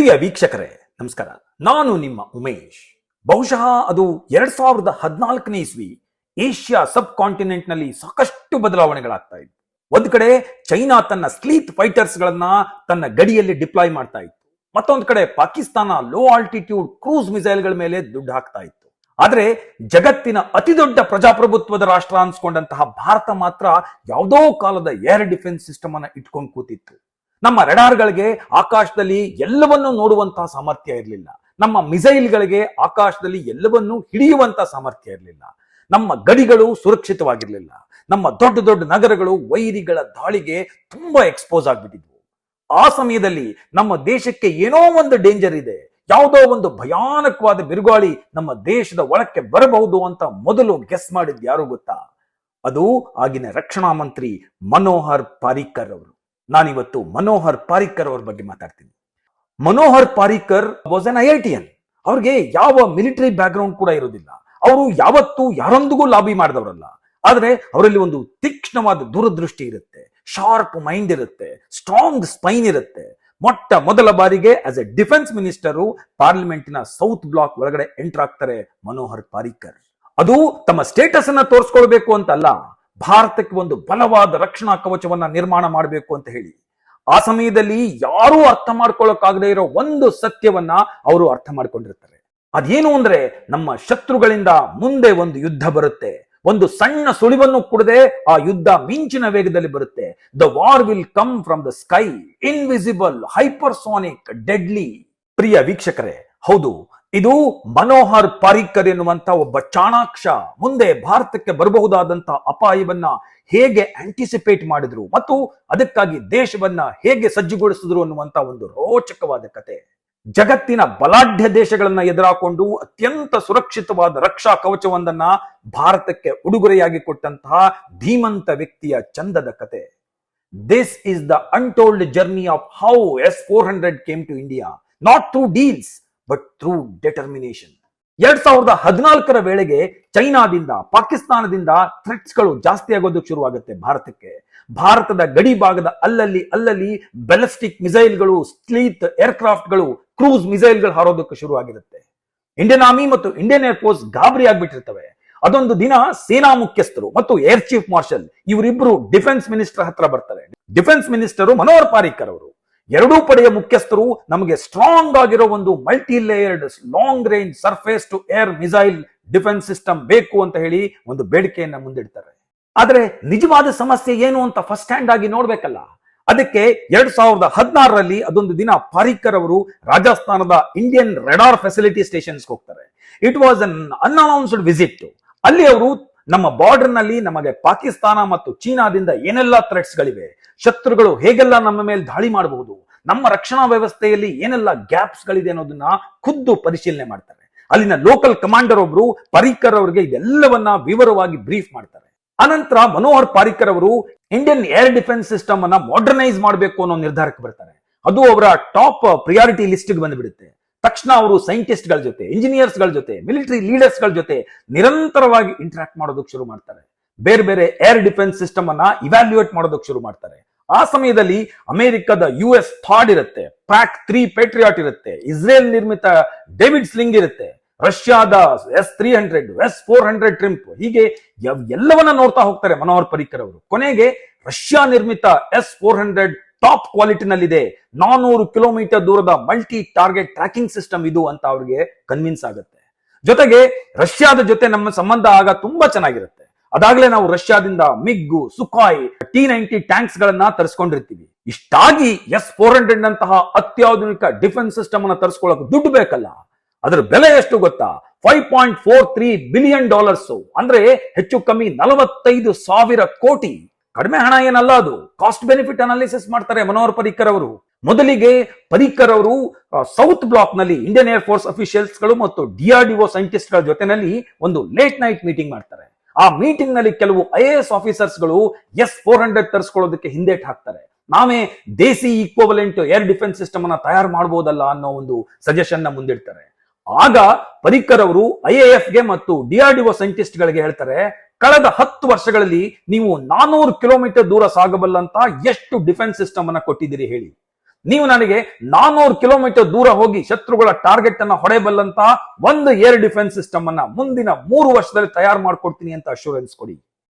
ಪ್ರಿಯ ವೀಕ್ಷಕರೇ, ನಮಸ್ಕಾರ. ನಾನು ನಿಮ್ಮ ಉಮೇಶ್. ಬಹುಶಃ ಅದು ಎರಡ್ ಸಾವಿರದ ಹದಿನಾಲ್ಕನೇ ಇಸ್ವಿ ಏಷ್ಯಾ ಸಬ್ ಕಾಂಟಿನೆಂಟ್ನಲ್ಲಿ ಸಾಕಷ್ಟು ಬದಲಾವಣೆಗಳಾಗ್ತಾ ಇತ್ತು ಒಂದ್ ಕಡೆ ಚೈನಾ ತನ್ನ ಸ್ಲೀತ್ ಫೈಟರ್ಸ್ ಗಳನ್ನ ತನ್ನ ಗಡಿಯಲ್ಲಿ ಡಿಪ್ಲಾಯ್ ಮಾಡ್ತಾ ಇತ್ತು. ಮತ್ತೊಂದ್ ಕಡೆ ಪಾಕಿಸ್ತಾನ ಲೋ ಆಲ್ಟಿಟ್ಯೂಡ್ ಕ್ರೂಸ್ ಮಿಸೈಲ್ಗಳ ಮೇಲೆ ದುಡ್ಡು ಹಾಕ್ತಾ ಇತ್ತು. ಆದ್ರೆ ಜಗತ್ತಿನ ಅತಿದೊಡ್ಡ ಪ್ರಜಾಪ್ರಭುತ್ವದ ರಾಷ್ಟ್ರ ಅನ್ಸ್ಕೊಂಡಂತಹ ಭಾರತ ಮಾತ್ರ ಯಾವುದೋ ಕಾಲದ ಏರ್ ಡಿಫೆನ್ಸ್ ಸಿಸ್ಟಮ್ ಅನ್ನ ಇಟ್ಕೊಂಡು ಕೂತಿತ್ತು. ನಮ್ಮ ರೆಡಾರ್ಗಳಿಗೆ ಆಕಾಶದಲ್ಲಿ ಎಲ್ಲವನ್ನೂ ನೋಡುವಂತಹ ಸಾಮರ್ಥ್ಯ ಇರಲಿಲ್ಲ. ನಮ್ಮ ಮಿಸೈಲ್ಗಳಿಗೆ ಆಕಾಶದಲ್ಲಿ ಎಲ್ಲವನ್ನೂ ಹಿಡಿಯುವಂತ ಸಾಮರ್ಥ್ಯ ಇರಲಿಲ್ಲ. ನಮ್ಮ ಗಡಿಗಳು ಸುರಕ್ಷಿತವಾಗಿರಲಿಲ್ಲ. ನಮ್ಮ ದೊಡ್ಡ ದೊಡ್ಡ ನಗರಗಳು ವೈರಿಗಳ ದಾಳಿಗೆ ತುಂಬಾ ಎಕ್ಸ್ಪೋಸ್ ಆಗ್ಬಿಟ್ಟಿದ್ವು. ಆ ಸಮಯದಲ್ಲಿ ನಮ್ಮ ದೇಶಕ್ಕೆ ಏನೋ ಒಂದು ಡೇಂಜರ್ ಇದೆ. ಯಾವುದೋ ಒಂದು ಭಯಾನಕವಾದ ಬಿರುಗಾಳಿ ನಮ್ಮ ದೇಶದ ಒಳಕ್ಕೆ ಬರಬಹುದು ಅಂತ ಮೊದಲು ಗೆಸ್ ಮಾಡಿದ್ ಯಾರು ಗೊತ್ತಾ? ಅದು ಆಗಿನ ರಕ್ಷಣಾ ಮಂತ್ರಿ ಮನೋಹರ್ ಪಾರಿಕರ್ ಅವರು. ನಾನಿವತ್ತು ಮನೋಹರ್ ಪಾರಿಕರ್ ಅವ್ರ ಬಗ್ಗೆ ಮಾತಾಡ್ತೀನಿ. Manohar Parrikar was an IITian ಅವ್ರಿಗೆ ಯಾವ ಮಿಲಿಟರಿ ಬ್ಯಾಕ್ ಗ್ರೌಂಡ್ ಕೂಡ ಇರೋದಿಲ್ಲ. ಅವರು ಯಾವತ್ತೂ ಯಾರೊಂದಿಗೂ ಲಾಬಿ ಮಾಡಿದವರಲ್ಲ. ಆದ್ರೆ ಅವರಲ್ಲಿ ಒಂದು ತೀಕ್ಷ್ಣವಾದ ದೂರದೃಷ್ಟಿ ಇರುತ್ತೆ. ಶಾರ್ಪ್ ಮೈಂಡ್ ಇರುತ್ತೆ. ಸ್ಟ್ರಾಂಗ್ ಸ್ಪೈನ್ ಇರುತ್ತೆ. ಮೊಟ್ಟ ಮೊದಲ ಬಾರಿಗೆ ಆಸ್ ಎ ಡಿಫೆನ್ಸ್ ಮಿನಿಸ್ಟರು ಪಾರ್ಲಿಮೆಂಟಿನ ಸೌತ್ ಬ್ಲಾಕ್ ಒಳಗಡೆ ಎಂಟರ್ ಆಗ್ತಾರೆ ಮನೋಹರ್ ಪಾರಿಕರ್ ಅದು ತಮ್ಮ ಸ್ಟೇಟಸ್ ಅನ್ನ ತೋರಿಸ್ಕೊಳ್ಬೇಕು ಅಂತಲ್ಲ. ಭಾರತಕ್ಕೆ ಒಂದು ಬಲವಾದ ರಕ್ಷಣಾ ಕವಚವನ್ನ ನಿರ್ಮಾಣ ಮಾಡಬೇಕು ಅಂತ ಹೇಳಿ, ಆ ಸಮಯದಲ್ಲಿ ಯಾರೂ ಅರ್ಥ ಮಾಡ್ಕೊಳ್ಳೋಕ್ಕಾಗದೇ ಇರೋ ಒಂದು ಸತ್ಯವನ್ನ ಅವರು ಅರ್ಥ ಮಾಡ್ಕೊಂಡಿರ್ತಾರೆ. ಅದೇನು ಅಂದ್ರೆ ನಮ್ಮ ಶತ್ರುಗಳಿಂದ ಮುಂದೆ ಒಂದು ಯುದ್ಧ ಬರುತ್ತೆ, ಒಂದು ಸಣ್ಣ ಸುಳಿವನ್ನು ಕುಡದೆ ಆ ಯುದ್ಧ ಮಿಂಚಿನ ವೇಗದಲ್ಲಿ ಬರುತ್ತೆ. The war will come from the sky invisible hypersonic deadly ಪ್ರಿಯ ವೀಕ್ಷಕರೇ ಹೌದು, ಇದು ಮನೋಹರ್ ಪಾರಿಕರ್ ಎನ್ನುವಂತ ಒಬ್ಬ ಚಾಣಾಕ್ಷ ಮುಂದೆ ಭಾರತಕ್ಕೆ ಬರಬಹುದಾದಂತ ಅಪಾಯವನ್ನ ಹೇಗೆ ಆಂಟಿಸಿಪೇಟ್ ಮಾಡಿದ್ರು ಮತ್ತು ಅದಕ್ಕಾಗಿ ದೇಶವನ್ನ ಹೇಗೆ ಸಜ್ಜುಗೊಳಿಸಿದ್ರು ಅನ್ನುವಂತ ಒಂದು ರೋಚಕವಾದ ಕತೆ. ಜಗತ್ತಿನ ಬಲಾಢ್ಯ ದೇಶಗಳನ್ನ ಎದುರಾಕೊಂಡು ಅತ್ಯಂತ ಸುರಕ್ಷಿತವಾದ ರಕ್ಷಾ ಕವಚವೊಂದನ್ನ ಭಾರತಕ್ಕೆ ಉಡುಗೊರೆಯಾಗಿ ಕೊಟ್ಟಂತಹ ಧೀಮಂತ ವ್ಯಕ್ತಿಯ ಚಂದದ ಕತೆ. This is the untold journey of how S four hundred came to India not through deals but through determination ಎರಡ್ ಸಾವಿರದ ಹದಿನಾಲ್ಕರ ವೇಳೆಗೆ ಚೈನಾದಿಂದ, ಪಾಕಿಸ್ತಾನದಿಂದ ಥ್ರೆಟ್ಸ್ಗಳು ಜಾಸ್ತಿ ಆಗೋದಕ್ಕೆ ಶುರುವಾಗುತ್ತೆ ಭಾರತಕ್ಕೆ. ಭಾರತದ ಗಡಿ ಭಾಗದ ಅಲ್ಲಲ್ಲಿ ಅಲ್ಲಲ್ಲಿ ಬೆಲಸ್ಟಿಕ್ ಮಿಸೈಲ್ಗಳು ಸ್ಲೀತ್ ಏರ್ಕ್ರಾಫ್ಟ್ಗಳು ಕ್ರೂಸ್ ಮಿಸೈಲ್ಗಳು ಹಾರೋದಕ್ಕೆ ಶುರುವಾಗಿರುತ್ತೆ. ಇಂಡಿಯನ್ ಆರ್ಮಿ ಮತ್ತು ಇಂಡಿಯನ್ ಏರ್ಫೋರ್ಸ್ ಗಾಬರಿ ಆಗ್ಬಿಟ್ಟಿರ್ತವೆ. ಅದೊಂದು ದಿನ ಸೇನಾ ಮುಖ್ಯಸ್ಥರು ಮತ್ತು ಏರ್ ಚೀಫ್ ಮಾರ್ಷಲ್ ಇವರಿಬ್ರು ಡಿಫೆನ್ಸ್ ಮಿನಿಸ್ಟರ್ ಹತ್ರ ಬರ್ತಾರೆ. ಡಿಫೆನ್ಸ್ ಮಿನಿಸ್ಟರ್ ಮನೋಹರ್ ಪಾರಿಕರ್ ಅವರು. ಎರಡೂ ಪಡೆಯ ಮುಖ್ಯಸ್ಥರು ನಮಗೆ ಸ್ಟ್ರಾಂಗ್ ಆಗಿರೋ ಒಂದು multi layered long range surface to air missile defence system ಬೇಕು ಅಂತ ಹೇಳಿ ಒಂದು ಬೇಡಿಕೆಯನ್ನ ಮುಂದಿಡ್ತಾರೆ. ಆದ್ರೆ ನಿಜವಾದ ಸಮಸ್ಯೆ ಏನು ಅಂತ ಫಸ್ಟ್ ಹ್ಯಾಂಡ್ ಆಗಿ ನೋಡ್ಬೇಕಲ್ಲ. ಅದಕ್ಕೆ ಎರಡ್ ಸಾವಿರದ ಹದಿನಾರರಲ್ಲಿ ಅದೊಂದು ದಿನ ಪಾರಿಕರ್ ಅವರು ರಾಜಸ್ಥಾನದ ಇಂಡಿಯನ್ ರೆಡಾರ್ ಫೆಸಿಲಿಟಿ ಸ್ಟೇಷನ್ಸ್ ಹೋಗ್ತಾರೆ. It was an unannounced visit ಅಲ್ಲಿ ಅವರು ನಮ್ಮ ಬಾರ್ಡರ್ನಲ್ಲಿ ನಮಗೆ ಪಾಕಿಸ್ತಾನ ಮತ್ತು ಚೀನಾದಿಂದ ಏನೆಲ್ಲ ಥ್ರೆಟ್ಸ್ ಗಳಿವೆ ಶತ್ರುಗಳು ಹೇಗೆಲ್ಲ ನಮ್ಮ ಮೇಲೆ ದಾಳಿ ಮಾಡಬಹುದು, ನಮ್ಮ ರಕ್ಷಣಾ ವ್ಯವಸ್ಥೆಯಲ್ಲಿ ಏನೆಲ್ಲ ಗ್ಯಾಪ್ಸ್ ಗಳಿದೆ ಅನ್ನೋದನ್ನ ಖುದ್ದು ಪರಿಶೀಲನೆ ಮಾಡ್ತಾರೆ. ಅಲ್ಲಿನ ಲೋಕಲ್ ಕಮಾಂಡರ್ ಒಬ್ರು ಪರಿಕರ್ ಅವರಿಗೆ ಇದೆಲ್ಲವನ್ನ ವಿವರವಾಗಿ ಬ್ರೀಫ್ ಮಾಡ್ತಾರೆ. ಅನಂತರ ಮನೋಹರ್ ಪಾರಿಕರ್ ಅವರು ಇಂಡಿಯನ್ ಏರ್ ಡಿಫೆನ್ಸ್ ಸಿಸ್ಟಮ್ ಅನ್ನ ಮಾಡರ್ನೈಸ್ ಮಾಡಬೇಕು ಅನ್ನೋ ನಿರ್ಧಾರಕ್ಕೆ ಬರ್ತಾರೆ. ಅದು ಅವರ ಟಾಪ್ ಪ್ರಿಯಾರಿಟಿ ಲಿಸ್ಟ್ ಬಂದ್ಬಿಡುತ್ತೆ. ತಕ್ಷಣ ಅವರು ಸೈಂಟಿಸ್ಟ್ಗಳ ಜೊತೆ ಇಂಜಿನಿಯರ್ಸ್ಗಳ ಜೊತೆ ಮಿಲಿಟರಿ ಲೀಡರ್ಸ್ಗಳ ಜೊತೆ ನಿರಂತರವಾಗಿ ಇಂಟ್ರಾಕ್ಟ್ ಮಾಡೋದಕ್ಕೆ ಶುರು ಮಾಡ್ತಾರೆ. ಬೇರೆ ಬೇರೆ ಏರ್ ಡಿಫೆನ್ಸ್ ಸಿಸ್ಟಮ್ ಅನ್ನ ಇವ್ಯಾಲ್ಯೂಯೇಟ್ ಮಾಡೋದಕ್ಕೆ ಶುರು ಮಾಡ್ತಾರೆ. ಆ ಸಮಯದಲ್ಲಿ ಅಮೆರಿಕದ ಯು ಎಸ್ ಥಾಡ್ ಇರುತ್ತೆ ಪ್ಯಾಕ್ ತ್ರೀ ಪೇಟ್ರಿಯಾಟ್ ಇರುತ್ತೆ ಇಸ್ರೇಲ್ ನಿರ್ಮಿತ ಡೇವಿಡ್ ಸ್ಲಿಂಗ್ ಇರುತ್ತೆ ರಷ್ಯಾದ S three hundred S four hundred Triumf ಹೀಗೆ ಎಲ್ಲವನ್ನ ನೋಡ್ತಾ ಹೋಗ್ತಾರೆ ಮನೋಹರ್ ಪರಿಕರ್ ಅವರು. ಕೊನೆಗೆ ರಷ್ಯಾ ನಿರ್ಮಿತ ಎಸ್ ಫೋರ್ ಹಂಡ್ರೆಡ್ ಟಾಪ್ ಕ್ವಾಲಿಟಿನಲ್ಲಿದೆ. ನಾನೂರು ಕಿಲೋಮೀಟರ್ ದೂರದ ಮಲ್ಟಿ ಟಾರ್ಗೆಟ್ ಟ್ರ್ಯಾಕಿಂಗ್ ಸಿಸ್ಟಮ್ ಇದು ಅಂತ ಅವ್ರಿಗೆ ಕನ್ವಿನ್ಸ್ ಆಗುತ್ತೆ. ಜೊತೆಗೆ ರಷ್ಯಾದ ಜೊತೆ ನಮ್ಮ ಸಂಬಂಧ ಆಗ ತುಂಬಾ ಚೆನ್ನಾಗಿರುತ್ತೆ. ಅದಾಗ್ಲೇ ನಾವು ರಷ್ಯಾದಿಂದ MiG, Sukhoi T ninety tanks ಗಳನ್ನ ತರಿಸ್ಕೊಂಡಿರ್ತೀವಿ. ಇಷ್ಟಾಗಿ ಎಸ್ ಫೋರ್ ಹಂಡ್ರೆಡ್ ನಂತಹ ಅತ್ಯಾಧುನಿಕ ಡಿಫೆನ್ಸ್ ಸಿಸ್ಟಮ್ ಅನ್ನ ತರಿಸ್ಕೊಳ್ಳೋಕೆ ದುಡ್ಡು ಬೇಕಲ್ಲ. ಅದರ ಬೆಲೆ ಎಷ್ಟು ಗೊತ್ತಾ? Five point four three billion dollars ಅಂದ್ರೆ ಹೆಚ್ಚು ಕಮ್ಮಿ ನಲವತ್ತೈದು ಸಾವಿರ ಕೋಟಿ. ಕಡಿಮೆ ಹಣ ಏನಲ್ಲ ಅದು. ಕಾಸ್ಟ್ ಬೆನಿಫಿಟ್ ಅನಾಲಿಸಿಸ್ ಮಾಡ್ತಾರೆ ಮನೋಹರ್ ಪರಿಕರ್ ಅವರು. ಮೊದಲಿಗೆ ಪರಿಕರ್ ಅವರು ಸೌತ್ ಬ್ಲಾಕ್ನಲ್ಲಿ ಇಂಡಿಯನ್ ಏರ್ ಫೋರ್ಸ್ ಅಫಿಷಿಯಲ್ಸ್ಗಳು ಮತ್ತು ಡಿಆರ್ಡಿಒ ಸೈಂಟಿಸ್ಟ್ಗಳ ಜೊತೆನಲ್ಲಿ ಒಂದು ಲೇಟ್ ನೈಟ್ ಮೀಟಿಂಗ್ ಮಾಡ್ತಾರೆ. ಆ ಮೀಟಿಂಗ್ನಲ್ಲಿ ಕೆಲವು ಐ ಎ ಎಸ್ ಆಫೀಸರ್ಸ್ಗಳು ಎಸ್ ಫೋರ್ ಹಂಡ್ರೆಡ್ ತರಿಸ್ಕೊಳ್ಳೋದಕ್ಕೆ ಹಿಂದೇಟ್ ಹಾಕ್ತಾರೆ. ನಾವೇ ದೇಸಿ ಈಕ್ವಲೆಂಟ್ ಏರ್ ಡಿಫೆನ್ಸ್ ಸಿಸ್ಟಮ್ ಅನ್ನ ತಯಾರು ಮಾಡಬಹುದಲ್ಲ ಅನ್ನೋ ಒಂದು ಸಜೆಷನ್ನ ಮುಂದಿಡ್ತಾರೆ. ಆಗ ಪರಿಕರ್ ಅವರು ಐ ಎ ಎಫ್ಗೆ ಮತ್ತು ಡಿಆರ್ಡಿಒ ಸೈಂಟಿಸ್ಟ್ ಗಳಿಗೆ ಹೇಳ್ತಾರೆ ಕಳೆದ ಹತ್ತು ವರ್ಷಗಳಲ್ಲಿ ನೀವು ನಾನೂರು ಕಿಲೋಮೀಟರ್ ದೂರ ಸಾಗಬಲ್ಲಂತ ಎಷ್ಟು ಡಿಫೆನ್ಸ್ ಸಿಸ್ಟಮ್ ಅನ್ನ ಕೊಟ್ಟಿದ್ದೀರಿ ಹೇಳಿ. ನೀವು ನನಗೆ ನಾನೂರು ಕಿಲೋಮೀಟರ್ ದೂರ ಹೋಗಿ ಶತ್ರುಗಳ ಟಾರ್ಗೆಟ್ ಅನ್ನ ಹೊಡೆಯಬಲ್ಲಂತಹ ಒಂದು ಏರ್ ಡಿಫೆನ್ಸ್ ಸಿಸ್ಟಮ್ ಅನ್ನ ಮುಂದಿನ ಮೂರು ವರ್ಷದಲ್ಲಿ ತಯಾರು ಮಾಡ್ಕೊಡ್ತೀನಿ ಅಂತ ಅಶ್ಯೂರೆನ್ಸ್ ಕೊಡಿ.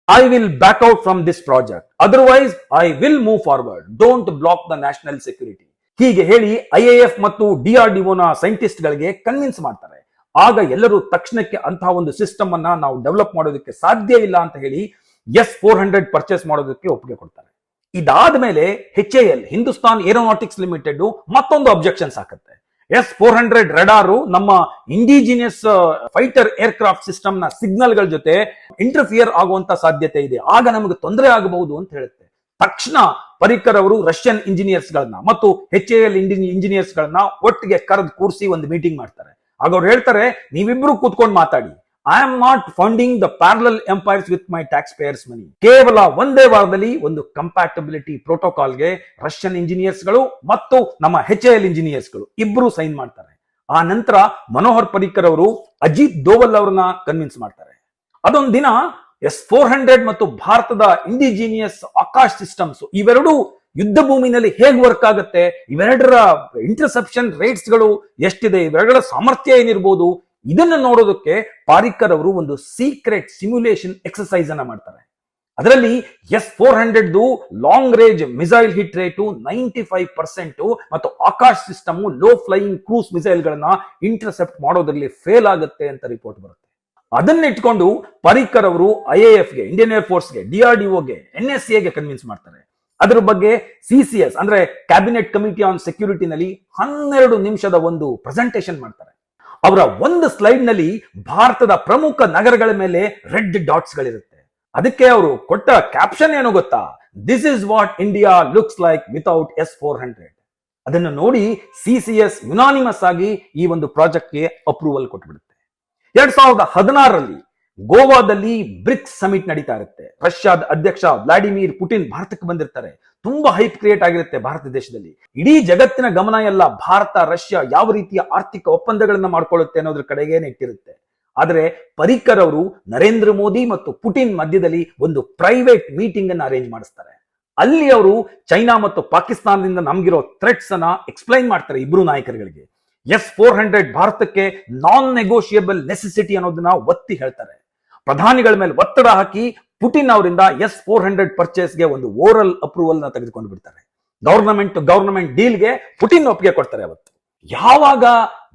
I will back out from this project otherwise I will move forward don't block the national security ಹೀಗೆ ಹೇಳಿ ಐಎಎಫ್ ಮತ್ತು ಡಿಆರ್ಡಿಒನ ಸೈಂಟಿಸ್ಟ್ ಗಳಿಗೆ ಕನ್ವಿನ್ಸ್ ಮಾಡ್ತಾರೆ. ಆಗ ಎಲ್ಲರೂ ತಕ್ಷಣಕ್ಕೆ ಅಂತಹ ಒಂದು ಸಿಸ್ಟಮ್ ಅನ್ನ ನಾವು ಡೆವಲಪ್ ಮಾಡೋದಕ್ಕೆ ಸಾಧ್ಯ ಇಲ್ಲ ಅಂತ ಹೇಳಿ ಎಸ್ ಫೋರ್ ಹಂಡ್ರೆಡ್ ಪರ್ಚೇಸ್ ಮಾಡೋದಕ್ಕೆ ಒಪ್ಪಿಗೆ ಕೊಡ್ತಾರೆ. ಇದಾದ ಮೇಲೆ H L Hindustan Aeronautics Limited ಮತ್ತೊಂದು ಅಬ್ಜೆಕ್ಷನ್ಸ್ ಹಾಕುತ್ತೆ ಎಸ್ ಫೋರ್ ಹಂಡ್ರೆಡ್ ರೆಡಾರು ನಮ್ಮ ಇಂಡಿಜಿನಿಯಸ್ ಫೈಟರ್ ಏರ್ಕ್ರಾಫ್ಟ್ ಸಿಸ್ಟಮ್ನ ಸಿಗ್ನಲ್ಗಳ ಜೊತೆ ಇಂಟರ್ಫಿಯರ್ ಆಗುವಂತ ಸಾಧ್ಯತೆ ಇದೆ. ಆಗ ನಮಗೆ ತೊಂದರೆ ಆಗಬಹುದು ಅಂತ ಹೇಳುತ್ತೆ. ತಕ್ಷಣ ಪರಿಕರ್ ಅವರು ರಷ್ಯನ್ ಇಂಜಿನಿಯರ್ಸ್ ಗಳನ್ನ ಮತ್ತು ಹೆಚ್ ಎ ಎಲ್ ಇಂಜಿನಿಯರ್ಸ್ ಗಳನ್ನ ಒಟ್ಟಿಗೆ ಕರೆದು ಕೂರಿಸಿ ಒಂದು ಮೀಟಿಂಗ್ ಮಾಡ್ತಾರೆ. ಆಗ ಅವ್ರು ಹೇಳ್ತಾರೆ, ನೀವಿಬ್ರು ಕೂತ್ಕೊಂಡು ಮಾತಾಡಿ. I am not funding the parallel empires with my taxpayers money ಕೇವಲ ಒಂದೇ ವಾರದಲ್ಲಿ ಒಂದು ಕಂಪ್ಯಾಟಬಿಲಿಟಿ ಪ್ರೋಟೋಕಾಲ್ಗೆ ರಷ್ಯನ್ ಇಂಜಿನಿಯರ್ಸ್ಗಳು ಮತ್ತು ನಮ್ಮ ಹೆಚ್ ಎಲ್ ಇಂಜಿನಿಯರ್ಸ್ಗಳು ಇಬ್ರು ಸೈನ್ ಮಾಡ್ತಾರೆ. ಆ ನಂತರ ಮನೋಹರ್ ಪರಿಕರ್ ಅವರು ಅಜಿತ್ ದೋವಲ್ ಅವ್ರನ್ನ ಕನ್ವಿನ್ಸ್ ಮಾಡ್ತಾರೆ. ಅದೊಂದು ದಿನ ಎಸ್ ಫೋರ್ ಹಂಡ್ರೆಡ್ ಮತ್ತು ಭಾರತದ ಇಂಡಿಜಿನಿಯಸ್ ಆಕಾಶ್ ಸಿಸ್ಟಮ್ಸ್ ಇವೆರಡು ಯುದ್ಧ ಭೂಮಿನಲ್ಲಿ ಹೇಗೆ ವರ್ಕ್ ಆಗುತ್ತೆ? ಇವೆರಡರ ಇಂಟರ್ಸೆಪ್ಷನ್ ರೇಟ್ಸ್ಗಳು ಎಷ್ಟಿದೆ? ಇವೆರಡರ ಸಾಮರ್ಥ್ಯ ಏನಿರ್ಬೋದು? ಇದನ್ನ ನೋಡೋದಕ್ಕೆ ಪಾರಿಕರ್ ಅವರು ಒಂದು ಸೀಕ್ರೆಟ್ ಸಿಮ್ಯುಲೇಷನ್ ಎಕ್ಸಸೈಸ್ ಅನ್ನ ಮಾಡ್ತಾರೆ. ಅದರಲ್ಲಿ S four hundred long range missile hit rate ninety five percent ಮತ್ತು Akash system low flying cruise missile ಗಳನ್ನ ಇಂಟರ್ಸೆಪ್ಟ್ ಮಾಡೋದ್ರಲ್ಲಿ ಫೇಲ್ ಆಗುತ್ತೆ ಅಂತ ರಿಪೋರ್ಟ್ ಬರುತ್ತೆ. ಅದನ್ನ ಇಟ್ಕೊಂಡು ಪರಿಕರ್ ಅವರು ಐ ಎಫ್ಗೆ ಇಂಡಿಯನ್ ಏರ್ ಫೋರ್ಸ್ಗೆ ಡಿಆರ್ಡಿಒಗೆ ಎನ್ ಎಸ್ಗೆ ಕನ್ವಿನ್ಸ್ ಮಾಡ್ತಾರೆ. ಅದ್ರ ಬಗ್ಗೆ ಸಿ ಸಿ ಎಸ್ ಅಂದ್ರೆ ಕ್ಯಾಬಿನೆಟ್ ಕಮಿಟಿ ಆನ್ ಸೆಕ್ಯೂರಿಟಿನಲ್ಲಿ ಹನ್ನೆರಡು ನಿಮಿಷದ ಒಂದು ಪ್ರೆಸೆಂಟೇಷನ್ ಮಾಡ್ತಾರೆ. ಅವರ ಒಂದು ಸ್ಲೈಡ್ನಲ್ಲಿ ಭಾರತದ ಪ್ರಮುಖ ನಗರಗಳ ಮೇಲೆ ರೆಡ್ ಡಾಟ್ಸ್ ಗಳಿರುತ್ತೆ. ಅದಕ್ಕೆ ಅವರು ಕೊಟ್ಟ ಕ್ಯಾಪ್ಷನ್ ಏನು ಗೊತ್ತಾ? This is what India looks like without S four hundred ಅದನ್ನು ನೋಡಿ ಸಿ ಸಿ ಎಸ್ ಯುನಾನಿಮಸ್ ಆಗಿ ಈ ಒಂದು ಪ್ರಾಜೆಕ್ಟ್ಗೆ ಅಪ್ರೂವಲ್ ಕೊಟ್ಬಿಡುತ್ತೆ. ಎರಡ್ ಸಾವಿರದ ಹದಿನಾರರಲ್ಲಿ ಗೋವಾದಲ್ಲಿ ಬ್ರಿಕ್ಸ್ ಸಮಿಟ್ ನಡೀತಾ ಇರುತ್ತೆ. ರಷ್ಯಾದ ಅಧ್ಯಕ್ಷ ವ್ಲಾಡಿಮಿರ್ ಪುಟಿನ್ ಭಾರತಕ್ಕೆ ಬಂದಿರ್ತಾರೆ. ತುಂಬಾ ಹೈಪ್ ಕ್ರಿಯೇಟ್ ಆಗಿರುತ್ತೆ ಭಾರತ ದೇಶದಲ್ಲಿ. ಇಡೀ ಜಗತ್ತಿನ ಗಮನ ಎಲ್ಲ ಭಾರತ, ರಷ್ಯಾ ಯಾವ ರೀತಿಯ ಆರ್ಥಿಕ ಒಪ್ಪಂದಗಳನ್ನ ಮಾಡ್ಕೊಳ್ಳುತ್ತೆ ಅನ್ನೋದ್ರ ಕಡೆಗೆ ನೆಟ್ಟಿರುತ್ತೆ ಆದರೆ ಪರಿಕರ್ ಅವರು ನರೇಂದ್ರ ಮೋದಿ ಮತ್ತು ಪುಟಿನ್ ಮಧ್ಯದಲ್ಲಿ ಒಂದು ಪ್ರೈವೇಟ್ ಮೀಟಿಂಗ್ ಅನ್ನು ಅರೇಂಜ್ ಮಾಡಿಸ್ತಾರೆ. ಅಲ್ಲಿ ಅವರು ಚೈನಾ ಮತ್ತು ಪಾಕಿಸ್ತಾನದಿಂದ ನಮ್ಗಿರೋ ಥ್ರೆಟ್ಸ್ ಅನ್ನ ಎಕ್ಸ್ಪ್ಲೈನ್ ಮಾಡ್ತಾರೆ ಇಬ್ರು ನಾಯಕರುಗಳಿಗೆ. ಎಸ್ ಫೋರ್ ಹಂಡ್ರೆಡ್ ಭಾರತಕ್ಕೆ ನಾನ್ ನೆಗೋಷಿಯಬಲ್ ನೆಸೆಸಿಟಿ ಅನ್ನೋದನ್ನ ಒತ್ತಿ ಹೇಳ್ತಾರೆ. ಪ್ರಧಾನಿಗಳ ಮೇಲೆ ಒತ್ತಡ ಹಾಕಿ ಪುಟಿನ್ ಅವರಿಂದ ಎಸ್ ಫೋರ್ ಹಂಡ್ರೆಡ್ ಪರ್ಚೇಸ್ಗೆ ಒಂದು ಓರಲ್ ಅಪ್ರೂವಲ್ನ ತೆಗೆದುಕೊಂಡು ಬಿಡ್ತಾರೆ. ಗವರ್ನಮೆಂಟ್ ಗವರ್ನಮೆಂಟ್ ಡೀಲ್ಗೆ ಪುಟಿನ್ ಒಪ್ಪಿಗೆ ಕೊಡ್ತಾರೆ ಅವತ್ತು. ಯಾವಾಗ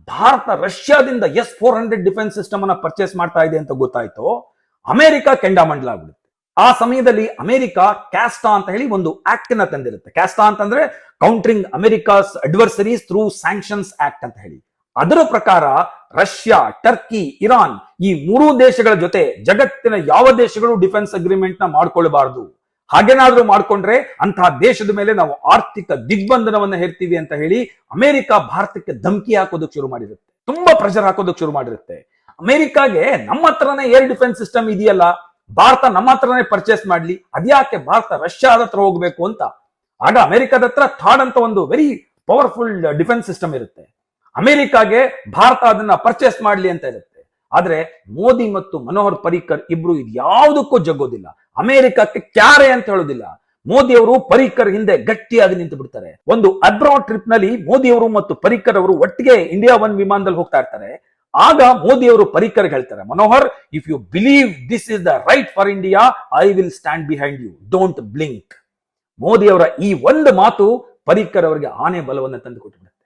ಭಾರತ ರಷ್ಯಾದಿಂದ S four hundred defence system ಅನ್ನ ಪರ್ಚೇಸ್ ಮಾಡ್ತಾ ಇದೆ ಅಂತ ಗೊತ್ತಾಯ್ತೋ, ಅಮೆರಿಕ ಕೆಂಡಾಮಂಡಲ ಆಗ್ಬಿಡುತ್ತೆ ಆ ಸಮಯದಲ್ಲಿ ಅಮೆರಿಕ ಕ್ಯಾಸ್ಟಾ ಅಂತ ಹೇಳಿ ಒಂದು ಆಕ್ಟ್ನ ತಂದಿರುತ್ತೆ. ಕ್ಯಾಸ್ಟಾ ಅಂತಂದ್ರೆ countering America's adversaries through sanctions act ಅಂತ ಹೇಳಿ. ಅದರ ಪ್ರಕಾರ ರಷ್ಯಾ, ಟರ್ಕಿ, ಇರಾನ್ ಈ ಮೂರೂ ದೇಶಗಳ ಜೊತೆ ಜಗತ್ತಿನ ಯಾವ ದೇಶಗಳು ಡಿಫೆನ್ಸ್ ಅಗ್ರಿಮೆಂಟ್ನ ಮಾಡ್ಕೊಳ್ಬಾರ್ದು? ಹಾಗೇನಾದ್ರೂ ಮಾಡ್ಕೊಂಡ್ರೆ ಅಂತಹ ದೇಶದ ಮೇಲೆ ನಾವು ಆರ್ಥಿಕ ದಿಗ್ಬಂಧನವನ್ನ ಹೇರ್ತೀವಿ ಅಂತ ಹೇಳಿ ಅಮೆರಿಕ ಭಾರತಕ್ಕೆ ಧಮಕಿ ಹಾಕೋದಕ್ಕೆ ಶುರು ಮಾಡಿರುತ್ತೆ. ತುಂಬಾ ಪ್ರೆಷರ್ ಹಾಕೋದಕ್ಕೆ ಶುರು ಮಾಡಿರುತ್ತೆ. ಅಮೆರಿಕಾಗೆ ನಮ್ಮ ಹತ್ರನೇ ಏರ್ ಡಿಫೆನ್ಸ್ ಸಿಸ್ಟಮ್ ಇದೆಯಲ್ಲ? ಭಾರತ ನಮ್ಮ ಹತ್ರನೇ ಪರ್ಚೇಸ್ ಮಾಡ್ಲಿ. ಅದ್ಯಾಕೆ ಭಾರತ ರಷ್ಯಾದ ಹತ್ರ ಹೋಗ್ಬೇಕು ಅಂತ? ಆಗ ಅಮೆರಿಕದ ಹತ್ರ ಥಾಡ್ ಅಂತ ಒಂದು ವೆರಿ ಪವರ್ಫುಲ್ ಡಿಫೆನ್ಸ್ ಸಿಸ್ಟಮ್ ಇರುತ್ತೆ. ಅಮೆರಿಕಾಗೆ ಭಾರತ ಅದನ್ನ ಪರ್ಚೇಸ್ ಮಾಡ್ಲಿ ಅಂತ ಇರುತ್ತೆ. ಆದ್ರೆ ಮೋದಿ ಮತ್ತು ಮನೋಹರ್ ಪರಿಕರ್ ಇಬ್ರು ಇದು ಯಾವುದಕ್ಕೂ ಜಗ್ಗೋದಿಲ್ಲ ಅಮೆರಿಕಕ್ಕೆ ಕ್ಯಾರೆ ಅಂತ ಹೇಳೋದಿಲ್ಲ. ಮೋದಿ ಅವರು ಪರಿಕರ್ ಹಿಂದೆ ಗಟ್ಟಿಯಾಗಿ ನಿಂತು ಬಿಡ್ತಾರೆ. ಒಂದು ಅಬ್ರಾಡ್ ಟ್ರಿಪ್ನಲ್ಲಿ ಮೋದಿ ಅವರು ಮತ್ತು ಪರಿಕರ್ ಅವರು ಒಟ್ಟಿಗೆ ಇಂಡಿಯಾ ಒನ್ ವಿಮಾನದಲ್ಲಿ ಹೋಗ್ತಾ ಇರ್ತಾರೆ. ಆಗ ಮೋದಿ ಅವರು ಪರಿಕರ್ ಹೇಳ್ತಾರೆ, Manohar if you believe this is the right for India I will stand behind you don't blink Modi ಅವರ ಈ ಒಂದು ಮಾತು ಪರಿಕರ್ ಅವರಿಗೆ ಆನೆ ಬಲವನ್ನು ತಂದು ಕೊಟ್ಟುಬಿಡುತ್ತೆ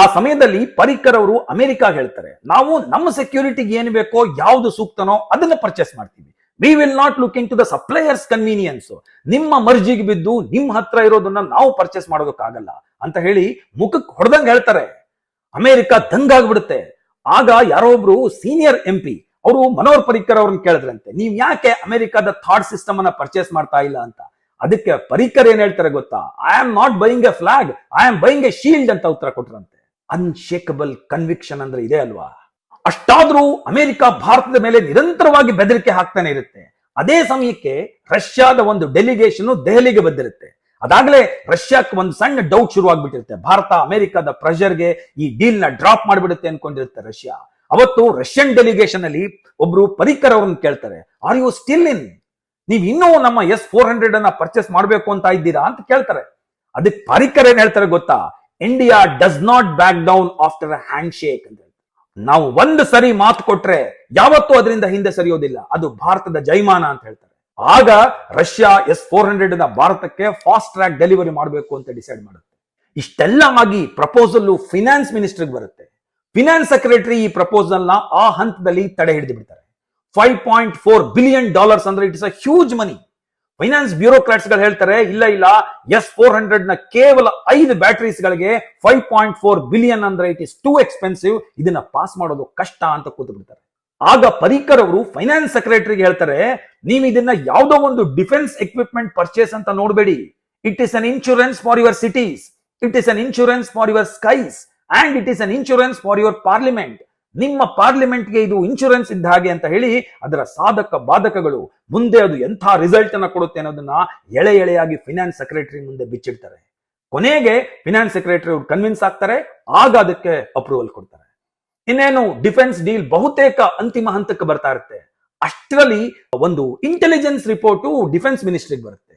ಆ ಸಮಯದಲ್ಲಿ ಪರಿಕರ್ ಅವರು ಅಮೆರಿಕ ಹೇಳ್ತಾರೆ, ನಾವು ನಮ್ಮ ಸೆಕ್ಯೂರಿಟಿಗೆ ಏನು ಬೇಕೋ ಯಾವ್ದು ಸೂಕ್ತನೋ ಅದನ್ನ ಪರ್ಚೇಸ್ ಮಾಡ್ತೀವಿ. We will not look into the suppliers convenience ನಿಮ್ಮ ಮರ್ಜಿಗೆ ಬಿದ್ದು ನಿಮ್ಮ ಹತ್ರ ಇರೋದನ್ನ ನಾವು ಪರ್ಚೇಸ್ ಮಾಡೋದಕ್ಕಾಗಲ್ಲ ಅಂತ ಹೇಳಿ ಮುಖಕ್ಕೆ ಹೊಡೆದಂಗೆ ಹೇಳ್ತಾರೆ. ಅಮೆರಿಕ ದಂಗಾಗ್ಬಿಡುತ್ತೆ. ಆಗ ಯಾರೋ ಒಬ್ರು ಸೀನಿಯರ್ ಎಂ ಪಿ ಅವರು ಮನೋಹರ್ ಪರಿಕರ್ ಅವ್ರನ್ನ ಕೇಳಿದ್ರಂತೆ, ನೀವ್ ಯಾಕೆ ಅಮೆರಿಕದ ಥಾಟ್ ಸಿಸ್ಟಮ್ ಅನ್ನ ಪರ್ಚೇಸ್ ಮಾಡ್ತಾ ಇಲ್ಲ ಅಂತ? ಅದಕ್ಕೆ ಪರಿಕರ್ ಏನ್ ಹೇಳ್ತಾರೆ ಗೊತ್ತಾ? I am not buying a flag I am buying a shield ಅಂತ ಉತ್ತರ ಕೊಟ್ರಂತೆ. ಅನ್ಶೇಕಬಲ್ ಕನ್ವಿಕ್ಷನ್ ಅಂದ್ರೆ ಇದೆ ಅಲ್ವಾ? ಅಷ್ಟಾದ್ರೂ ಅಮೆರಿಕ ಭಾರತದ ಮೇಲೆ ನಿರಂತರವಾಗಿ ಬೆದರಿಕೆ ಹಾಕ್ತಾನೆ ಇರುತ್ತೆ. ಅದೇ ಸಮಯಕ್ಕೆ ರಷ್ಯಾದ ಒಂದು ಡೆಲಿಗೇಷನ್ ದೆಹಲಿಗೆ ಬಂದಿರುತ್ತೆ. ಅದಾಗಲೇ ರಷ್ಯಾಕ್ಕೆ ಒಂದು ಸಣ್ಣ ಡೌಟ್ ಶುರು ಆಗ್ಬಿಟ್ಟಿರುತ್ತೆ ಭಾರತ, ಅಮೆರಿಕದ ಪ್ರೆಷರ್ಗೆ ಈ ಡೀಲ್ನ ಡ್ರಾಪ್ ಮಾಡಿಬಿಡುತ್ತೆ ಅನ್ಕೊಂಡಿರುತ್ತೆ ರಷ್ಯಾ. ಅವತ್ತು ರಷ್ಯನ್ ಡೆಲಿಗೇಷನ್ ಅಲ್ಲಿ ಒಬ್ರು ಪರಿಕರ್ ಅವ್ರನ್ನ ಕೇಳ್ತಾರೆ ಆರ್ ಯು ಸ್ಟಿಲ್ ಇನ್ ನೀವ್ ಇನ್ನೂ ನಮ್ಮ ಎಸ್ ಫೋರ್ ಹಂಡ್ರೆಡ್ ಅನ್ನ ಪರ್ಚೇಸ್ ಮಾಡಬೇಕು ಅಂತ ಇದ್ದೀರಾ? ಅಂತ ಕೇಳ್ತಾರೆ. ಅದಕ್ಕೆ ಪರಿಕರ್ ಏನ್ ಹೇಳ್ತಾರೆ ಗೊತ್ತಾ? India does not back down after handshake ಅಂತ. ನಾವು ಒಂದು ಸರಿ ಮಾತು ಕೊಟ್ರೆ ಯಾವತ್ತೂ ಅದರಿಂದ ಹಿಂದೆ ಸರಿಯೋದಿಲ್ಲ. ಅದು ಭಾರತದ ಜೈಮಾನ ಅಂತ ಹೇಳ್ತಾರೆ. ಆಗ ರಷ್ಯಾ ಎಸ್ ಫೋರ್ ಹಂಡ್ರೆಡ್ನ ಭಾರತಕ್ಕೆ ಫಾಸ್ಟ್ ಟ್ರ್ಯಾಕ್ ಡೆಲಿವರಿ ಮಾಡಬೇಕು ಅಂತ ಡಿಸೈಡ್ ಮಾಡುತ್ತೆ. ಇಷ್ಟೆಲ್ಲ ಆಗಿ ಪ್ರಪೋಸಲ್ ಫಿನಾನ್ಸ್ ಮಿನಿಸ್ಟರ್ಗೆ ಬರುತ್ತೆ. ಫಿನಾನ್ಸ್ ಸೆಕ್ರೆಟರಿ ಈ ಪ್ರಪೋಸಲ್ ಆ ಹಂತದಲ್ಲಿ ತಡೆ ಹಿಡಿದು ಬಿಡ್ತಾರೆ. Five point four billion dollars ಅಂದ್ರೆ it's a huge money finance ಬ್ಯೂರೋಕ್ರಾಟ್ಸ್ಗಳು ಹೇಳ್ತಾರೆ, ಇಲ್ಲ ಇಲ್ಲ ಎಸ್ ಫೋರ್ ಹಂಡ್ರೆಡ್ನ ಕೇವಲ ಐದು ಬ್ಯಾಟರೀಸ್ ಗಳಿಗೆ ಫೈವ್ ಪಾಯಿಂಟ್ ಫೋರ್ ಬಿಲಿಯನ್ ಅಂದ್ರೆ ಇಟ್ ಇಸ್ ಟೂ ಎಕ್ಸ್ಪೆನ್ಸಿವ್ ಇದನ್ನ ಪಾಸ್ ಮಾಡೋದು ಕಷ್ಟ ಅಂತ ಕೂತು ಬಿಡ್ತಾರೆ ಆಗ ಪರಿಕರ್ ಅವರು ಫೈನಾನ್ಸ್ ಸೆಕ್ರೆಟರಿಗೆ ಹೇಳ್ತಾರೆ, ನೀವು ಇದನ್ನ ಯಾವುದೋ ಒಂದು ಡಿಫೆನ್ಸ್ ಎಕ್ವಿಪ್ಮೆಂಟ್ ಪರ್ಚೇಸ್ ಅಂತ ನೋಡಬೇಡಿ. It is an insurance for your cities it is an insurance for your skies and it is an insurance for your parliament ನಿಮ್ಮ ಪಾರ್ಲಿಮೆಂಟ್ಗೆ ಇದು ಇನ್ಶೂರೆನ್ಸ್ ಇದ್ದ ಹಾಗೆ ಅಂತ ಹೇಳಿ ಅದರ ಸಾಧಕ ಬಾಧಕಗಳು ಮುಂದೆ ಅದು ಎಂಥ ರಿಸಲ್ಟ್ ಅನ್ನ ಕೊಡುತ್ತೆ ಅನ್ನೋದನ್ನ ಎಳೆ ಎಳೆಯಾಗಿ ಫಿನಾನ್ಸ್ ಸೆಕ್ರೆಟರಿ ಮುಂದೆ ಬಿಚ್ಚಿಡ್ತಾರೆ. ಕೊನೆಗೆ ಫಿನಾನ್ಸ್ ಸೆಕ್ರೆಟರಿ ಅವ್ರು ಕನ್ವಿನ್ಸ್ ಆಗ್ತಾರೆ, ಆಗ ಅದಕ್ಕೆ ಅಪ್ರೂವಲ್ ಕೊಡ್ತಾರೆ. ಇನ್ನೇನು ಡಿಫೆನ್ಸ್ ಡೀಲ್ ಬಹುತೇಕ ಅಂತಿಮ ಹಂತಕ್ಕೆ ಬರ್ತಾ ಇರುತ್ತೆ. ಅಷ್ಟರಲ್ಲಿ ಒಂದು ಇಂಟೆಲಿಜೆನ್ಸ್ ರಿಪೋರ್ಟು ಡಿಫೆನ್ಸ್ ಮಿನಿಸ್ಟ್ರಿಗೆ ಬರುತ್ತೆ.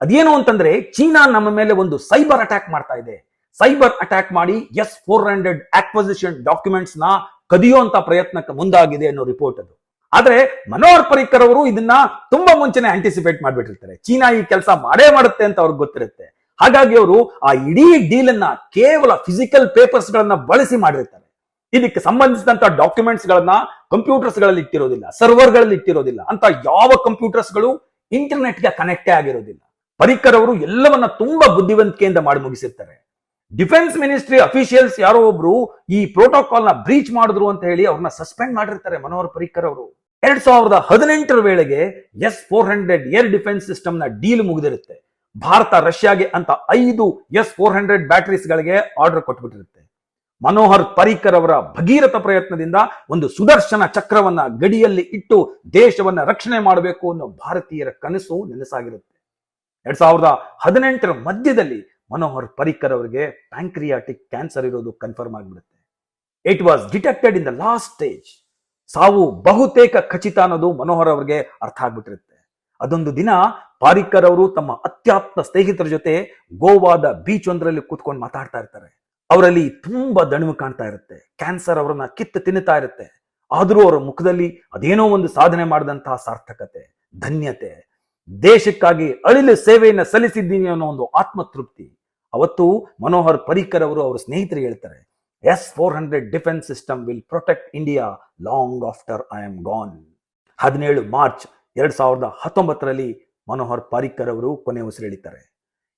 ಅದೇನು ಅಂತಂದ್ರೆ ಚೀನಾ ನಮ್ಮ ಮೇಲೆ ಒಂದು ಸೈಬರ್ ಅಟ್ಯಾಕ್ ಮಾಡ್ತಾ ಇದೆ. ಸೈಬರ್ ಅಟ್ಯಾಕ್ ಮಾಡಿ ಎಸ್ ಫೋರ್ ಹಂಡ್ರೆಡ್ ಆಕ್ವಸಿಷನ್ ಡಾಕ್ಯುಮೆಂಟ್ಸ್ನ ಕದಿಯುವಂತ ಪ್ರಯತ್ನಕ್ಕೆ ಮುಂದಾಗಿದೆ ಅನ್ನೋ ರಿಪೋರ್ಟ್ ಅದು. ಆದ್ರೆ ಮನೋಹರ್ ಪರಿಕರ್ ಅವರು ಇದನ್ನ ತುಂಬಾ ಮುಂಚೆನೆ ಆಂಟಿಸಿಪೇಟ್ ಮಾಡ್ಬಿಟ್ಟಿರ್ತಾರೆ. ಚೀನಾ ಈ ಕೆಲಸ ಮಾಡೇ ಮಾಡುತ್ತೆ ಅಂತ ಅವ್ರಿಗೆ ಗೊತ್ತಿರುತ್ತೆ. ಹಾಗಾಗಿ ಅವರು ಆ ಇಡೀ ಡೀಲ್ ಅನ್ನ ಕೇವಲ ಫಿಸಿಕಲ್ ಪೇಪರ್ಸ್ ಗಳನ್ನ ಬಳಸಿ ಮಾಡಿರ್ತಾರೆ. ಇದಕ್ಕೆ ಸಂಬಂಧಿಸಿದಂತ ಡಾಕ್ಯುಮೆಂಟ್ಸ್ ಗಳನ್ನ ಕಂಪ್ಯೂಟರ್ಸ್ಗಳಲ್ಲಿ ಇಟ್ಟಿರೋದಿಲ್ಲ ಸರ್ವರ್ಗಳಲ್ಲಿ ಇಟ್ಟಿರೋದಿಲ್ಲ, ಅಂತ ಯಾವ ಕಂಪ್ಯೂಟರ್ಸ್ಗಳು ಇಂಟರ್ನೆಟ್ಗೆ ಕನೆಕ್ಟೇ ಆಗಿರೋದಿಲ್ಲ ಪರಿಕರ್ ಅವರು ಎಲ್ಲವನ್ನ ತುಂಬಾ ಬುದ್ಧಿವಂತಿಕೆಯಿಂದ ಮಾಡಿ ಮುಗಿಸಿರ್ತಾರೆ. ಡಿಫೆನ್ಸ್ ಮಿನಿಸ್ಟ್ರಿ ಅಫಿಷಿಯಲ್ಸ್ ಯಾರೋ ಒಬ್ರು ಈ ಪ್ರೋಟೋಕಾಲ್ನ ಬ್ರೀಚ್ ಮಾಡಿದ್ರು ಅಂತ ಹೇಳಿ ಅವ್ರನ್ನ ಸಸ್ಪೆಂಡ್ ಮಾಡಿರ್ತಾರೆ ಮನೋಹರ್ ಪರಿಕರ್ ಅವರು. ಎರಡ್ ಸಾವಿರದ ಹದಿನೆಂಟರ ವೇಳೆಗೆ S four hundred air defence ಸಿಸ್ಟಮ್ನ ಡೀಲ್ ಮುಗಿದಿರುತ್ತೆ. ಭಾರತ, ರಷ್ಯಾಗೆ ಅಂತ ಐದು ಎಸ್ ಫೋರ್ ಹಂಡ್ರೆಡ್ ಬ್ಯಾಟರೀಸ್ ಗಳಿಗೆ ಆರ್ಡರ್ ಕೊಟ್ಬಿಟ್ಟಿರುತ್ತೆ. ಮನೋಹರ್ ಪರಿಕರ್ ಅವರ ಭಗೀರಥ ಪ್ರಯತ್ನದಿಂದ ಒಂದು ಸುದರ್ಶನ ಚಕ್ರವನ್ನ ಗಡಿಯಲ್ಲಿ ಇಟ್ಟು ದೇಶವನ್ನ ರಕ್ಷಣೆ ಮಾಡಬೇಕು ಅನ್ನೋ ಭಾರತೀಯರ ಕನಸು ನೆನಸಾಗಿರುತ್ತೆ. ಎರಡ್ ಸಾವಿರದ ಹದಿನೆಂಟರ ಮಧ್ಯದಲ್ಲಿ ಮನೋಹರ್ ಪರಿಕರ್ ಅವರಿಗೆ ಪ್ಯಾಂಕ್ರಿಯಾಟಿಕ್ ಕ್ಯಾನ್ಸರ್ ಇರೋದು ಕನ್ಫರ್ಮ್ ಆಗಿಬಿಡುತ್ತೆ. It was detected in the last stage ಸಾವು ಬಹುತೇಕ ಖಚಿತ ಅನ್ನೋದು ಮನೋಹರ್ ಅವರಿಗೆ ಅರ್ಥ ಆಗ್ಬಿಟ್ಟಿರುತ್ತೆ. ಅದೊಂದು ದಿನ ಪಾರಿಕರ್ ಅವರು ತಮ್ಮ ಅತ್ಯಾಪ್ತ ಸ್ನೇಹಿತರ ಜೊತೆ ಗೋವಾದ ಬೀಚ್ ಒಂದರಲ್ಲಿ ಕೂತ್ಕೊಂಡು ಮಾತಾಡ್ತಾ ಇರ್ತಾರೆ. ಅವರಲ್ಲಿ ತುಂಬಾ ದಣಿವು ಕಾಣ್ತಾ ಇರುತ್ತೆ. ಕ್ಯಾನ್ಸರ್ ಅವರನ್ನ ಕಿತ್ತು ತಿನ್ನುತ್ತಾ ಇರುತ್ತೆ. ಆದರೂ ಅವರ ಮುಖದಲ್ಲಿ ಅದೇನೋ ಒಂದು ಸಾಧನೆ ಮಾಡಿದಂತಹ ಸಾರ್ಥಕತೆ, ಧನ್ಯತೆ. ದೇಶಕ್ಕಾಗಿ ಅಳಿಲು ಸೇವೆಯನ್ನು ಸಲ್ಲಿಸಿದ್ದೀನಿ ಅನ್ನೋ ಒಂದು ಆತ್ಮತೃಪ್ತಿ. ಅವತ್ತು ಮನೋಹರ್ ಪರಿಕರ್ ಅವರು ಅವರ ಸ್ನೇಹಿತರು ಹೇಳ್ತಾರೆ S four hundred defence system will protect India long after I am gone ಹದಿನೇಳು ಮಾರ್ಚ್ ಎರಡ್ ಸಾವಿರದ ಹತ್ತೊಂಬತ್ತರಲ್ಲಿ ಮನೋಹರ್ ಪರಿಕರ್ ಅವರು ಕೊನೆ ಉಸಿರೆಳಿತಾರೆ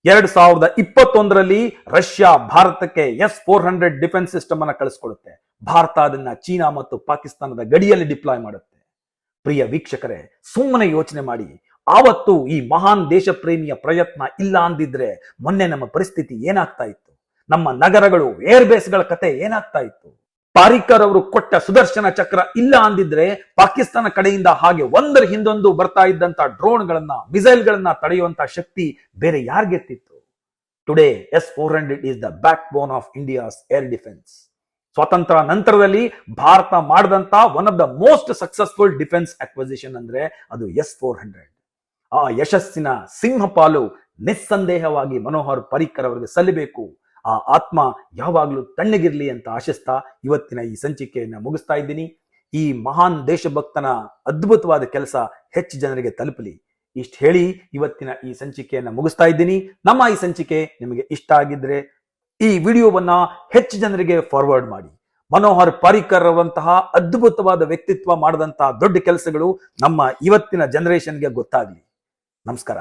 ಎರಡ್ ಸಾವಿರದ ಇಪ್ಪತ್ತೊಂದರಲ್ಲಿ ರಷ್ಯಾ ಭಾರತಕ್ಕೆ S four hundred defence system ಅನ್ನ ಕಳಿಸ್ಕೊಡುತ್ತೆ. ಭಾರತ ಅದನ್ನ ಚೀನಾ ಮತ್ತು ಪಾಕಿಸ್ತಾನದ ಗಡಿಯಲ್ಲಿ ಡಿಪ್ಲಾಯ್ ಮಾಡುತ್ತೆ. ಪ್ರಿಯ ವೀಕ್ಷಕರೇ, ಸುಮ್ಮನೆ ಯೋಚನೆ ಮಾಡಿ ಆವತ್ತು ಈ ಮಹಾನ್ ದೇಶ ಪ್ರೇಮಿಯ ಪ್ರಯತ್ನ ಇಲ್ಲ ಅಂದಿದ್ರೆ ಮೊನ್ನೆ ನಮ್ಮ ಪರಿಸ್ಥಿತಿ ಏನಾಗ್ತಾ ಇತ್ತು? ನಮ್ಮ ನಗರಗಳು ಏರ್ ಬೇಸ್ಗಳ ಕತೆ ಏನಾಗ್ತಾ ಇತ್ತು? ಪಾರಿಕರ್ ಅವರು ಕೊಟ್ಟ ಸುದರ್ಶನ ಚಕ್ರ ಇಲ್ಲ ಅಂದಿದ್ರೆ ಪಾಕಿಸ್ತಾನ ಕಡೆಯಿಂದ ಹಾಗೆ ಒಂದರ ಹಿಂದೊಂದು ಬರ್ತಾ ಇದ್ದಂತ ಡ್ರೋನ್ಗಳನ್ನ, ಮಿಸೈಲ್ಗಳನ್ನ ತಡೆಯುವಂತ ಶಕ್ತಿ ಬೇರೆ ಯಾರಿಗೆತ್ತಿತ್ತು today S four hundred is the backbone of India's air defence ಸ್ವಾತಂತ್ರ್ಯ ನಂತರದಲ್ಲಿ ಭಾರತ ಮಾಡಿದಂತ one of the most successful defence acquisition ಅಂದ್ರೆ ಅದು ಎಸ್ ಫೋರ್ ಹಂಡ್ರೆಡ್ ಆ ಯಶಸ್ಸಿನ ಸಿಂಹಪಾಲು ನಿಸ್ಸಂದೇಹವಾಗಿ ಮನೋಹರ್ ಪರಿಕರ್ ಅವರಿಗೆ ಸಲ್ಲಬೇಕು. ಆ ಆತ್ಮ ಯಾವಾಗಲೂ ತಣ್ಣಗಿರಲಿ ಅಂತ ಆಶಿಸ್ತಾ ಇವತ್ತಿನ ಈ ಸಂಚಿಕೆಯನ್ನ ಮುಗಿಸ್ತಾ ಇದ್ದೀನಿ. ಈ ಮಹಾನ್ ದೇಶಭಕ್ತನ ಅದ್ಭುತವಾದ ಕೆಲಸ ಹೆಚ್ಚು ಜನರಿಗೆ ತಲುಪಲಿ. ಇಷ್ಟು ಹೇಳಿ ಇವತ್ತಿನ ಈ ಸಂಚಿಕೆಯನ್ನ ಮುಗಿಸ್ತಾ ಇದ್ದೀನಿ. ನಮ್ಮ ಈ ಸಂಚಿಕೆ ನಿಮಗೆ ಇಷ್ಟ ಆಗಿದ್ರೆ ಈ ವಿಡಿಯೋವನ್ನ ಹೆಚ್ಚು ಜನರಿಗೆ ಫಾರ್ವರ್ಡ್ ಮಾಡಿ. ಮನೋಹರ್ ಪಾರಿಕರ್ ಅವರಂತಹ ಅದ್ಭುತವಾದ ವ್ಯಕ್ತಿತ್ವ ಮಾಡಿದಂತಹ ದೊಡ್ಡ ಕೆಲಸಗಳು ನಮ್ಮ ಇವತ್ತಿನ ಜನರೇಷನ್ಗೆ ಗೊತ್ತಾಗ್ಲಿ. ನಮಸ್ಕಾರ.